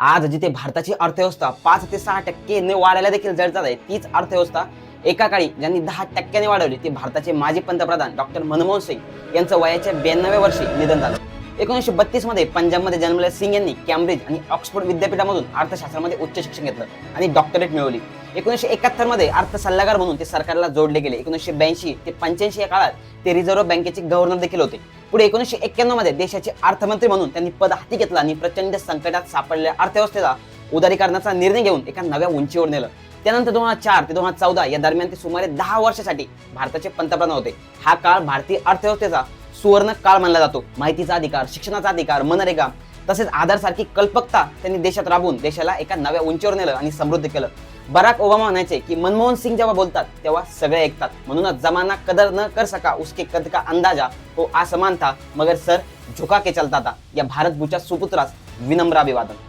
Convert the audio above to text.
आज जिथे भारताची अर्थव्यवस्था पाच ते सहा टक्केने वाढायला देखील जळतात आहे तीच अर्थव्यवस्था एका काळी ज्यांनी दहा टक्क्याने वाढवली ते भारताचे माजी पंतप्रधान डॉक्टर मनमोहन सिंग यांचं वयाच्या ब्याण्णव्या वर्षी निधन झालं. एकोणीसशे बत्तीसमध्ये पंजाबमध्ये जन्मलेल्या सिंग यांनी कॅम्ब्रिज आणि ऑक्सफोर्ड विद्यापीठामधून अर्थशास्त्रामध्ये उच्च शिक्षण घेतलं आणि डॉक्टरेट मिळवली. एकोणीसशे एकाहत्तरमध्ये अर्थ सल्लागार म्हणून ते सरकारला जोडले गेले. एकोणीसशे ब्याऐंशी ते पंच्याऐंशी या काळात ते रिझर्व्ह बँकेचे गव्हर्नर देखील होते. पुढे एकोणीसशे एक्क्याण्णवमध्ये देशाचे अर्थमंत्री म्हणून त्यांनी पद हाती घेतलं आणि प्रचंड संकटात सापडलेल्या अर्थव्यवस्थेला उदारीकरणाचा निर्णय घेऊन एका नव्या उंचीवर नेलं. त्यानंतर दोन हजार चार ते दोन हजार चौदा या दरम्यान ते सुमारे दहा वर्षासाठी भारताचे पंतप्रधान होते. हा काळ भारतीय अर्थव्यवस्थेचा सुवर्ण काळ मानला जातो. माहितीचा अधिकार शिक्षणाचा अधिकार मनरेगा तसेच आधारसारखी कल्पकता त्यांनी देशात राबवून देशाला एका नव्या उंचीवर नेलं आणि समृद्ध केलं. बराक ओबामा म्हणायचे की मनमोहन सिंग जेव्हा बोलतात तेव्हा सगळे ऐकतात. म्हणूनच जमाना कदर न कर सका उसके कद का अंदाजा हो असमान था मगर सर झुका के चलता था. या भारत भूच्या सुपुत्रास विनम्र अभिवादन.